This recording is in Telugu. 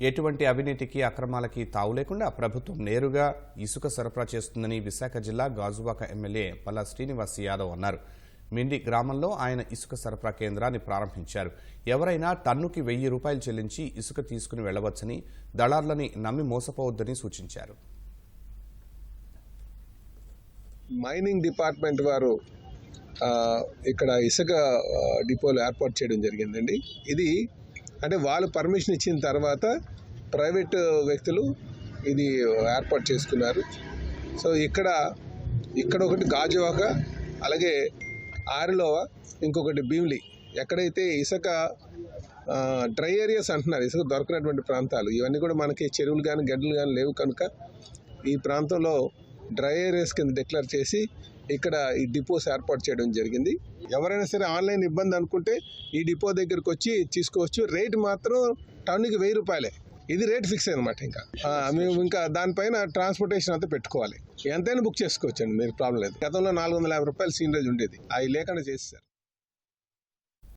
ఎటువంటి అవినీతికి అక్రమాలకి తావు లేకుండా ప్రభుత్వం నేరుగా ఇసుక సరఫరా చేస్తుందని విశాఖ జిల్లా గాజువాక ఎమ్మెల్యే పల్లా శ్రీనివాస్ యాదవ్ అన్నారు. మిండి గ్రామంలో ఆయన ఇసుక సరఫరా కేంద్రాన్ని ప్రారంభించారు. ఎవరైనా టన్నుకి వెయ్యి రూపాయలు చెల్లించి ఇసుక తీసుకుని వెళ్ళవచ్చని దళార్లని నమ్మి మోసపోవద్దని సూచించారు. మైనింగ్ డిపార్ట్మెంట్ వారు ఇక్కడ ఇసుక డిపోలు ఏర్పాటు చేయడం జరిగిందండి. ఇది అంటే వాళ్ళు పర్మిషన్ ఇచ్చిన తర్వాత ప్రైవేట్ వ్యక్తులు ఇది ఏర్పాటు చేసుకున్నారు. సో ఇక్కడ ఇక్కడ ఒకటి గాజువాక అలాగే ఆరిలోవ ఇంకొకటి భీమిలి. ఎక్కడైతే ఇసుక డ్రై ఏరియాస్ అంటున్నారు ఇసుక దొరకనటువంటి ప్రాంతాలు ఇవన్నీ కూడా మనకి చెరువులు కానీ గడ్డలు కానీ లేవు కనుక ఈ ప్రాంతంలో డ్రై ఏరియాస్ కింద డిక్లేర్ చేసి ఇక్కడ ఈ డిపోస్ ఏర్పాటు చేయడం జరిగింది. ఎవరైనా సరే ఆన్లైన్ ఇబ్బంది అనుకుంటే ఈ డిపో దగ్గరకు వచ్చి తీసుకోవచ్చు. రేట్ మాత్రం టన్నుకి వెయ్యి రూపాయలే. ఇది రేట్ ఫిక్స్ అనమాట ఇంకా. మేము ఇంకా దానిపైన ట్రాన్స్పోర్టేషన్ అంతా పెట్టుకోవాలి. ఎంతైనా బుక్ చేసుకోవచ్చు అండి మీరు ప్రాబ్లం లేదు. గతంలో నాలుగు వందల యాభై రూపాయలు సీనరేజ్ ఉండేది. అవి లేకుండా చేసేసారు